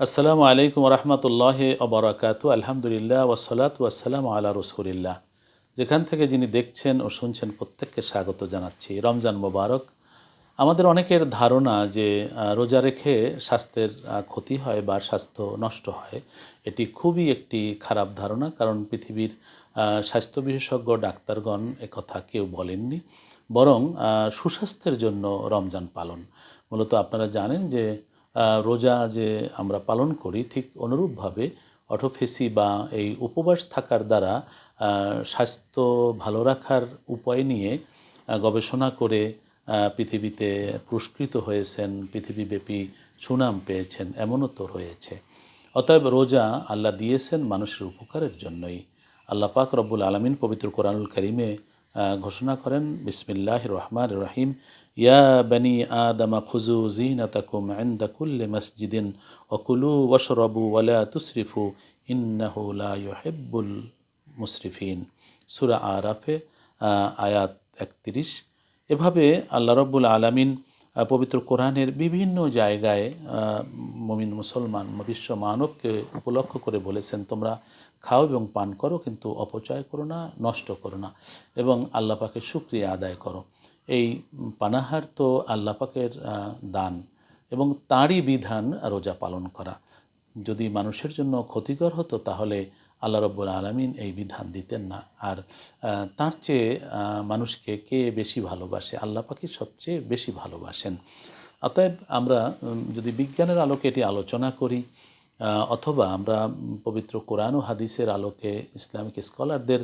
আসসালামু আলাইকুম রহমতুল্লাহ অবরাকাত আলহামদুলিল্লাহ ওসলাত ওয়াসালাম আলা রসুলিল্লাহ। যেখান থেকে যিনি দেখছেন ও শুনছেন প্রত্যেককে স্বাগত জানাচ্ছি। রমজান মোবারক। আমাদের অনেকের ধারণা যে রোজা রেখে স্বাস্থ্যের ক্ষতি হয় বা স্বাস্থ্য নষ্ট হয়, এটি খুবই একটি খারাপ ধারণা। কারণ পৃথিবীর স্বাস্থ্য বিশেষজ্ঞ, ডাক্তারগণ একথা কেউ বলেননি। বরং সুস্বাস্থ্যের জন্য রমজান পালন। মূলত আপনারা জানেন যে রোজা যে আমরা পালন করি, ঠিক অনুরূপভাবে অটোফেসি বা এই উপবাস থাকার দ্বারা স্বাস্থ্য ভালো রাখার উপায় নিয়ে গবেষণা করে পৃথিবীতে পুরস্কৃত হয়েছেন, পৃথিবীব্যাপী সুনাম পেয়েছেন, এমনও তো রয়েছে। অতএব রোজা আল্লাহ দিয়েছেন মানুষের উপকারের জন্যই। আল্লাহ পাক রব্বুল আলমিন পবিত্র কোরআনুল করিমে ঘোষণা করেন বিসমিল্লাহ রহমান রহিম। ইয়া বানি আদমা খুজু জিনাতাকুম ইনদা কুল্লি মসজিদিন ওকুলু ওয়াশরাবু ওয়ালা তুসরিফু ইন্নাহু লা ইউহিব্বুল মুসরিফিন। সূরা আরাফে আয়াত একত্রিশ। এভাবে আল্লাহ রব্বুল আলামিন পবিত্র কোরআনের বিভিন্ন জায়গায় মমিন মুসলমান বিশ্ব মানবকে উপলক্ষ করে বলেছেন তোমরা খাও এবং পান করো কিন্তু অপচয় করো না নষ্ট করো না এবং আল্লাহ পাকের শুক্রিয়া আদায় করো। এই পানাহার তো আল্লাহ পাকের আহ, দান এবং তাঁরই বিধান রোজা পালন করা। যদি মানুষের জন্য ক্ষতিকর হতো তাহলে আল্লাহ রব্বুল আলমিন এই বিধান দিতেন না। আর তার চেয়ে মানুষকে কে বেশি ভালোবাসে? আল্লাহ পাখি সবচেয়ে বেশি ভালোবাসেন। অতএব আমরা যদি বিজ্ঞানের আলোকে এটি আলোচনা করি অথবা আমরা পবিত্র কোরআন ও হাদিসের আলোকে ইসলামিক স্কলারদের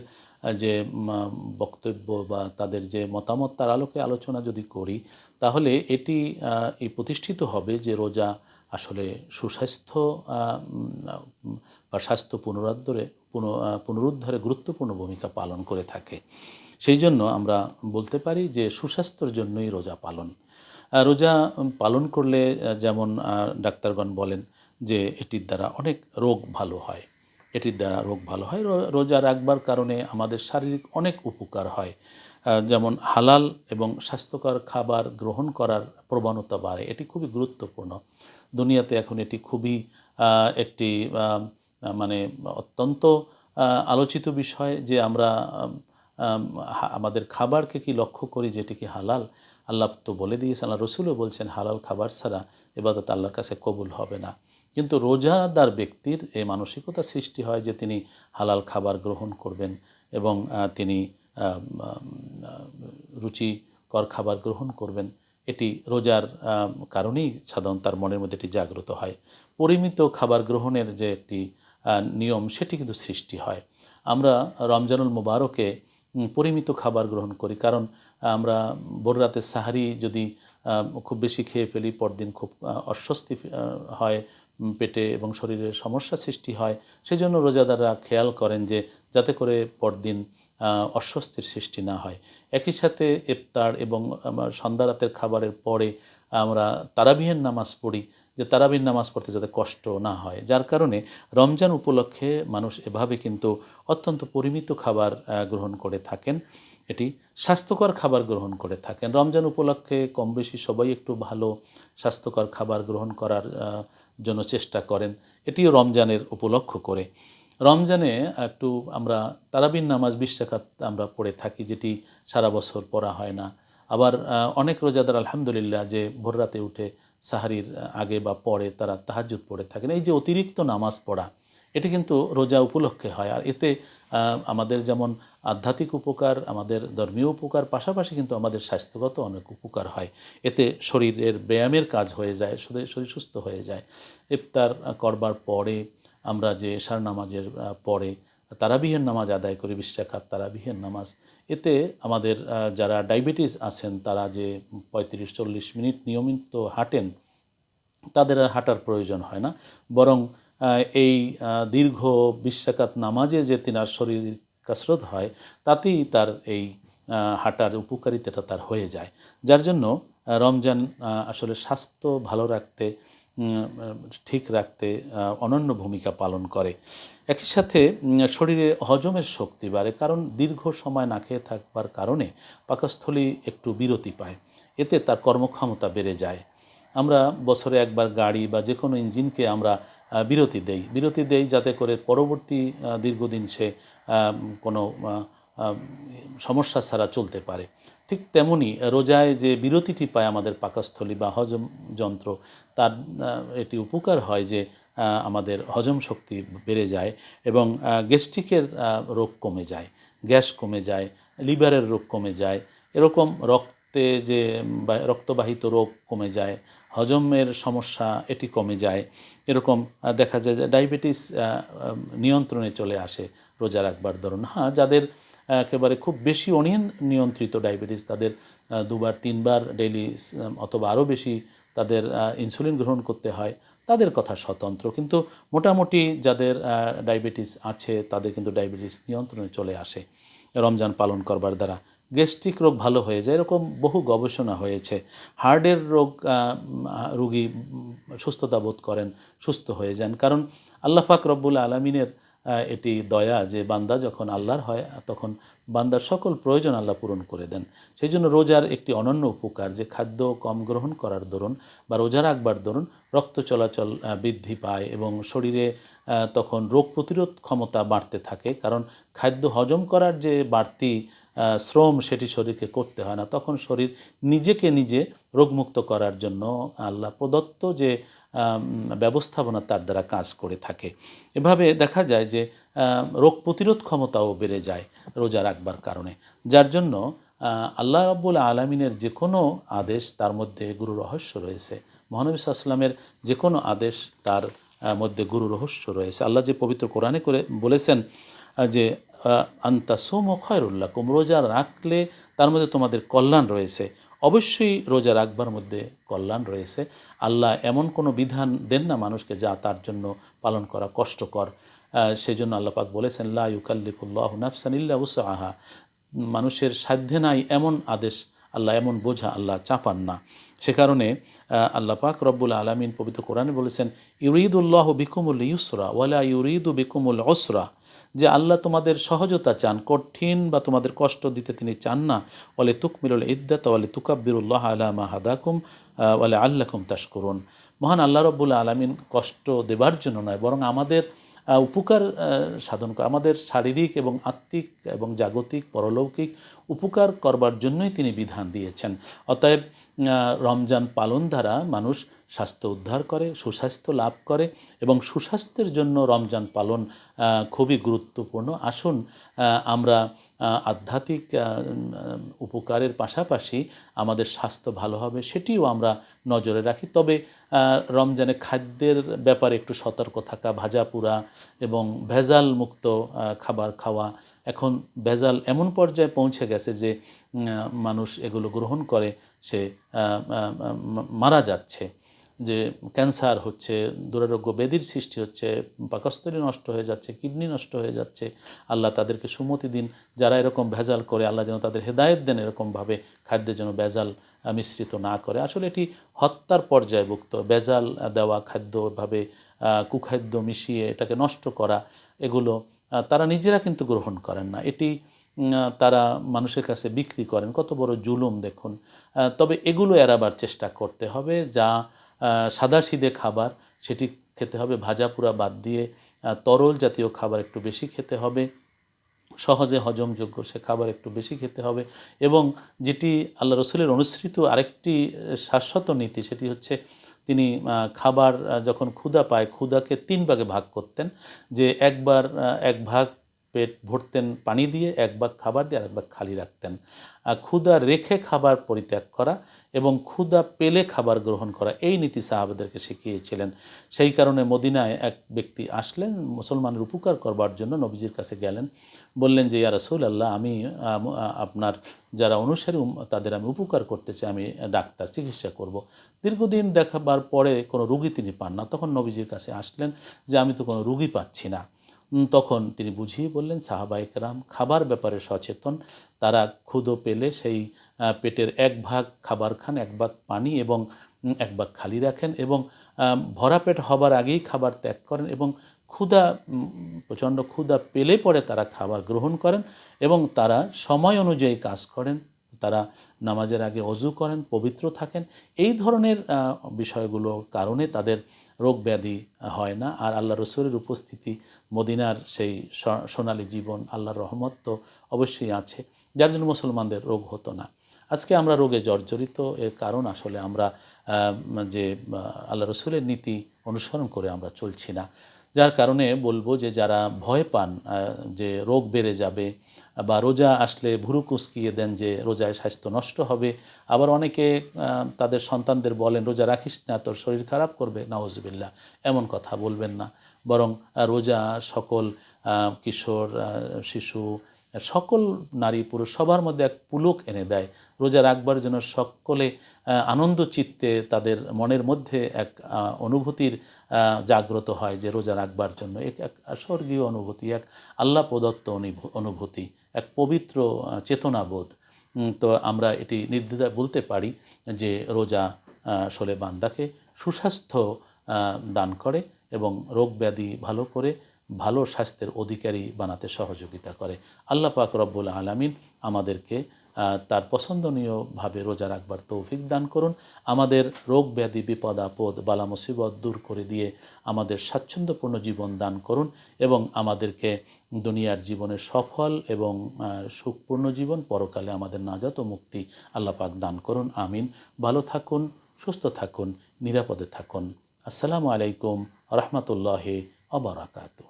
যে বক্তব্য বা তাদের যে মতামত, তার আলোকে আলোচনা যদি করি, তাহলে এটি প্রতিষ্ঠিত হবে যে রোজা আসলে সুস্বাস্থ্য বা স্বাস্থ্য পুনরুদ্ধারে পুন- পুনরুদ্ধারে গুরুত্বপূর্ণ ভূমিকা পালন করে থাকে। সেই জন্য আমরা বলতে পারি যে সুস্বাস্থ্যের জন্যই রোজা পালন। রোজা পালন করলে যেমন ডাক্তারগণ বলেন যে এটির দ্বারা অনেক রোগ ভালো হয়। এটির দ্বারা রোগ ভালো হয়। রোজা রাখবার কারণে আমাদের শারীরিক অনেক উপকার হয়। যেমন হালাল এবং স্বাস্থ্যকর খাবার গ্রহণ করার প্রবণতা বাড়ে। এটি খুবই গুরুত্বপূর্ণ। দুনিয়াতে এখন এটি খুবই একটি মানে অত্যন্ত আলোচিত বিষয় যে আমরা আমাদের খাবারকে কি লক্ষ্য করি যেটি কি হালাল? আল্লাহ তো বলে দিয়েছেন, আল্লাহ রসুলও বলছেন, হালাল খাবার ছাড়া এবাদত আল্লাহর কাছে কবুল হবে না। কিন্তু রোজাদার ব্যক্তির এই মানসিকতা সৃষ্টি হয় যে তিনি হালাল খাবার গ্রহণ করবেন এবং তিনি রুচিকর খাবার গ্রহণ করবেন। এটি রোজার কারণেই সাধারণত তার মনের মধ্যে এটি জাগ্রত হয়। পরিমিত খাবার গ্রহণের যে একটি নিয়ম, সেটি কিন্তু সৃষ্টি হয়। আমরা রমজানুল মুবারকে পরিমিত খাবার গ্রহণ করি। কারণ আমরা ভোর রাতে সাহারি যদি খুব বেশি খেয়ে ফেলি, পরদিন খুব অস্বস্তি হয় পেটে এবং শরীরে সমস্যা সৃষ্টি হয় সেই জন্য রোজাদাররা খেয়াল করেন যে, যাতে করে পরদিন অস্বস্তির সৃষ্টি না হয়। একই সাথে ইফতার এবং সন্ধ্যা রাতের খাবারের পরে আমরা তারাবিহের নামাজ পড়ি, যে তারাবির নামাজ পড়তে যাতে কষ্ট না হয়। যার কারণে রমজান উপলক্ষে মানুষ এভাবে কিন্তু অত্যন্ত পরিমিত খাবার গ্রহণ করে থাকেন। এটি স্বাস্থ্যকর খাবার গ্রহণ করে থাকেন। রমজান উপলক্ষে কম বেশি সবাই একটু ভালো স্বাস্থ্যকর খাবার গ্রহণ করার জন্য চেষ্টা করেন। এটিও রমজানের উপলক্ষ করে। রমজানে একটু আমরা তারাবিন নামাজ বিশ আমরা পড়ে থাকি, যেটি সারা বছর পড়া হয় না। আবার অনেক রোজাদার আলহামদুলিল্লাহ যে ভোর রাতে উঠে সাহারির আগে বা পরে তারা তাহাজুদ পড়ে থাকেন। এই যে অতিরিক্ত নামাজ পড়া, এটি কিন্তু রোজা উপলক্ষে হয়। আর এতে আমাদের যেমন আধ্যাত্মিক উপকার, আমাদের ধর্মীয় উপকার, পাশাপাশি কিন্তু আমাদের স্বাস্থ্যগত অনেক উপকার হয়। এতে শরীরের ব্যায়ামের কাজ হয়ে যায় শরীর সুস্থ হয়ে যায়। ইফতার করবার পরে আমরা যে এশার নামাজের পরে তারাবিহের নামাজ আদায় করি বিশ তারাবিহের নামাজ। এতে আমাদের যারা ডায়াবেটিস আছেন, তারা যে পঁয়ত্রিশ, চল্লিশ মিনিট নিয়মিত হাঁটেন, তাদের আর হাঁটার প্রয়োজন হয় না। বরং এই দীর্ঘ বিশ্বাকাত নামাজে যে তিনার শরীর কাসরত হয়, তাতেই তার এই হাঁটার উপকারিতাটা তার হয়ে যায়। যার জন্য রমজান আসলে স্বাস্থ্য ভালো রাখতে ঠিক রাখতে অনন্য ভূমিকা পালন করে। একই সাথে শরীরে হজমের শক্তি বাড়ে, কারণ দীর্ঘ সময় না খেয়ে থাকবার কারণে পাকস্থলী একটু বিরতি পায়। এতে তার কর্মক্ষমতা বেড়ে যায়। আমরা বছরে একবার গাড়ি বা যে কোনো ইঞ্জিনকে আমরা বিরতি দেই। বিরতি দেই যাতে করে পরবর্তী দীর্ঘদিন সে কোনো সমস্যা ছাড়া চলতে পারে। ঠিক তেমনি রোজায় যে বিরতিটি পায় আমাদের পাকস্থলী বা হজম যন্ত্র, তার এটি উপকার হয় যে আমাদের হজম শক্তি বেড়ে যায় এবং গ্যাস্ট্রিকের রোগ কমে যায়, গ্যাস কমে যায়, লিভারের রোগ কমে যায়, এরকম রক্তে যে রক্তবাহিত রোগ কমে যায়, হজমের সমস্যা এটি কমে যায়, এরকম দেখা যায় যে ডায়াবেটিস নিয়ন্ত্রণে চলে আসে রোজা রাখবার ধরুন হ্যাঁ যাদের একেবারে খুব বেশি অনিয়ন নিয়ন্ত্রিত ডায়াবেটিস তাদের দুবার, তিনবার ডেইলি অথবা আরও বেশি তাদের ইনসুলিন গ্রহণ করতে হয়। তাদের কথা স্বতন্ত্র। কিন্তু মোটামুটি যাদের ডায়াবেটিস আছে, তাদের কিন্তু ডায়াবেটিস নিয়ন্ত্রণে চলে আসে। রমজান পালন করবার দ্বারা গ্যাস্ট্রিক রোগ ভালো হয়ে যায়। এরকম বহু গবেষণা হয়েছে। হার্টের রোগ রোগী সুস্থতা বোধ করেন, সুস্থ হয়ে যান। কারণ আল্লাহ পাক রব্বুল আলমিনের এটি দয়া যে বান্দা যখন আল্লাহর হয়, তখন বান্দার সকল প্রয়োজন আল্লাহ পূরণ করে দেন। সেই জন্য রোজার একটি অনন্য উপকার যে খাদ্য কম গ্রহণ করার দরুন বা রোজা রাখবার দরুন রক্ত চলাচল বৃদ্ধি পায় এবং শরীরে তখন রোগ প্রতিরোধ ক্ষমতা বাড়তে থাকে। কারণ খাদ্য হজম করার যে বাড়তি শ্রম সেটি শরীরকে করতে হয় না। তখন শরীর নিজেকে নিজে রোগমুক্ত করার জন্য আল্লাহ প্রদত্ত যে ব্যবস্থাপনা তার দ্বারা কাজ করে থাকে। এভাবে দেখা যায় যে রোগ প্রতিরোধ ক্ষমতাও বেড়ে যায় রোজা রাখবার কারণে। যার জন্য আল্লাহ রাব্বুল আলমিনের যে কোনো আদেশ তার মধ্যে গুরু রহস্য রয়েছে। মহানবী সাল্লামের যে কোনো আদেশ তার মধ্যে গুরু রহস্য রয়েছে। আল্লাহ যে পবিত্র কোরআনে করে বলেছেন যে আন্তা সোম খয়রুল্লাহ কুম রোজা রাখলে তার মধ্যে তোমাদের কল্যাণ রয়েছে। অবশ্যই রোজা রাখবার মধ্যে কল্যাণ রয়েছে। আল্লাহ এমন কোনো বিধান দেন না মানুষকে যা তার জন্য পালন করা কষ্টকর। সেই জন্য আল্লাহ পাক বলেছেন, লা ইউকাল্লিফুল্লাহ নাফসান ইল্লা আহা মানুষের সাধ্যে নাই এমন আদেশ আল্লাহ, এমন বোঝা আল্লাহ চাপান না। সে কারণে আল্লাহ পাক রব্বুল আলমিন পবিত্র কোরআনে বলেছেন, ইউরিদুল্লাহ বিকুমুল ইউসরা ওয়ালা ইউরিদু বিকুমুল অসরা যে আল্লাহ তোমাদের সহজতা চান, কঠিন বা তোমাদের কষ্ট দিতে তিনি চান না। বলে তুকমিরুল ইদ্দাত ওয়ালে তুকাব্বিরুল্লাহ আলামা হাদাকুম ওয়ালে আল্লাকুম করুন মহান আল্লাহ রব্বুল আলমিন কষ্ট দেবার জন্য নয়, বরং আমাদের উপকার সাধন করে আমাদের শারীরিক এবং আত্মিক এবং জাগতিক, পরলৌকিক উপকার করবার জন্যই তিনি বিধান দিয়েছেন। অতএব রমজান পালন দ্বারা মানুষ স্বাস্থ্য উদ্ধার করে, সুস্বাস্থ্য লাভ করে এবং সুস্বাস্থ্যের জন্য রমজান পালন খুবই গুরুত্বপূর্ণ। আসুন আমরা আধ্যাত্মিক উপকারের পাশাপাশি আমাদের স্বাস্থ্য ভালো হবে সেটিও আমরা নজরে রাখি। তবে রমজানে খাদ্যের ব্যাপারে একটু সতর্ক থাকা, ভাজা পোড়া এবং ভেজাল মুক্ত খাবার খাওয়া। এখন ভেজাল এমন পর্যায়ে পৌঁছে গেছে যে মানুষ এগুলো গ্রহণ করে, সে মারা যাচ্ছে। যে ক্যান্সার হচ্ছে, দুরারোগ্য বেদির সৃষ্টি হচ্ছে, পাকস্থলী নষ্ট হয়ে যাচ্ছে, কিডনি নষ্ট হয়ে যাচ্ছে, আল্লাহ তাদেরকে সুমতি দিন। যারা এরকম ভেজাল করে, আল্লাহ যেন তাদের হেদায়েত দেন এরকমভাবে খাদ্যের যেন ভেজাল মিশ্রিত না করে। আসলে এটি হত্যার পর্যায়ভুক্ত। ভেজাল দেওয়া, খাদ্যভাবে কুখাদ্য মিশিয়ে এটাকে নষ্ট করা, এগুলো তারা নিজেরা কিন্তু গ্রহণ করেন না। এটি তারা মানুষের কাছে বিক্রি করেন। কত বড় জুলুম দেখুন। তবে এগুলো এড়াবার চেষ্টা করতে হবে। যা সাদা সিদে খাবার, সেটি খেতে হবে, ভাজা পুরা বাদ দিয়ে তরল জাতীয় খাবার একটু বেশি খেতে হবে, সহজে হজমযোগ্য সে খাবার একটু বেশি খেতে হবে এবং যেটি আল্লাহ রসুলের অনুসৃত আরেকটি শাশ্বত নীতি, সেটি হচ্ছে তিনি খাবার যখন ক্ষুদা পায় ক্ষুদাকে তিন ভাগে ভাগ করতেন, যে একবার এক ভাগ পেট ভরতেন পানি দিয়ে, এক ভাগ খাবার দিয়ে, আরেক ভাগ খালি রাখতেন। ক্ষুধা রেখে খাবার পরিত্যাগ করা এবং ক্ষুধা পেলে খাবার গ্রহণ করা। এই নীতি সাহাবাদেরকে শিখিয়েছিলেন। সেই কারণে মদিনায় এক ব্যক্তি আসলেন, মুসলমানের উপকার করবার জন্য নবীজির কাছে গেলেন। বললেন যে, ইয়া রাসূল আল্লাহ আমি আপনার যারা অনুসারী তাদের আমি উপকার করতে চাই, আমি ডাক্তার চিকিৎসা করব। দীর্ঘদিন দেখাবার পরে কোনো রুগী তিনি পান না। তখন নবীজির কাছে আসলেন যে, আমি তো কোনো রুগী পাচ্ছি না। তখন তিনি বুঝিয়ে বললেন সাহাবাইকরাম খাবার ব্যাপারে সচেতন। তারা ক্ষুধো পেলে সেই পেটের এক ভাগ খাবার খান, এক ভাগ পানি এবং এক ভাগ খালি রাখেন এবং ভরা পেট হবার আগেই খাবার ত্যাগ করেন এবং ক্ষুধা প্রচণ্ড ক্ষুধা পেলে পরে তারা খাবার গ্রহণ করেন এবং তারা সময় অনুযায়ী কাজ করেন। তারা নামাজের আগে অজু করেন, পবিত্র থাকেন। এই ধরনের বিষয়গুলো কারণে তাদের রোগ ব্যাধি হয় না। আর আল্লাহ রসুলের উপস্থিতি মদিনার সেই সোনালী জীবন আল্লাহর রহমত তো অবশ্যই আছে। যার জন্য মুসলমানদের রোগ হতো না। আজকে আমরা রোগে জর্জরিত, এর কারণ আসলে আমরা যে আল্লাহ রসুলের নীতি অনুসরণ করে আমরা চলছি না। যার কারণে বলব যে, যারা ভয় পান যে রোগ বেড়ে যাবে বা রোজা আসলে ভুরু কুচকিয়ে দেন যে রোজায় স্বাস্থ্য নষ্ট হবে, আবার অনেকে তাদের সন্তানদের বলেন, রোজা রাখিস না, তোর শরীর খারাপ করবে। নওয়াজবিল্লা এমন কথা বলবেন না। বরং রোজা সকল কিশোর শিশু সকল নারী পুরুষ সবার মধ্যে এক পুলক এনে দেয়। রোজা রাখবার জন্য সকলে আনন্দ চিত্তে তাদের মনের মধ্যে এক অনুভূতির জাগ্রত হয় যে রোজা রাখবার জন্য। এক এক, স্বর্গীয় অনুভূতি, এক আল্লাহ প্রদত্ত অনুভ- অনুভূতি, এক পবিত্র চেতনাবোধ। তো আমরা এটি নির্দ্বিধায় বলতে পারি যে রোজা আসলে বান্দাকে সুস্বাস্থ্য দান করে এবং রোগ ব্যাধি ভালো করে ভালো স্বাস্থ্যের অধিকারী বানাতে সহযোগিতা করে। আল্লাহ পাক রব্বুল আলামিন আমাদেরকে তার পছন্দনীয়ভাবে রোজা রাখবার তৌফিক দান করুন। আমাদের রোগ ব্যাধি, বিপদ, আপদ, বালা মুসিবত দূর করে দিয়ে আমাদের স্বাচ্ছন্দ্যপূর্ণ জীবন দান করুন এবং আমাদেরকে দুনিয়ার জীবনে সফল এবং সুখপূর্ণ জীবন পরকালে আমাদের নাজাত মুক্তি আল্লাহ পাক দান করুন। আমিন। ভালো থাকুন, সুস্থ থাকুন, নিরাপদে থাকুন। আসসালামু আলাইকুম রহমতুল্লাহ অবরাকাতু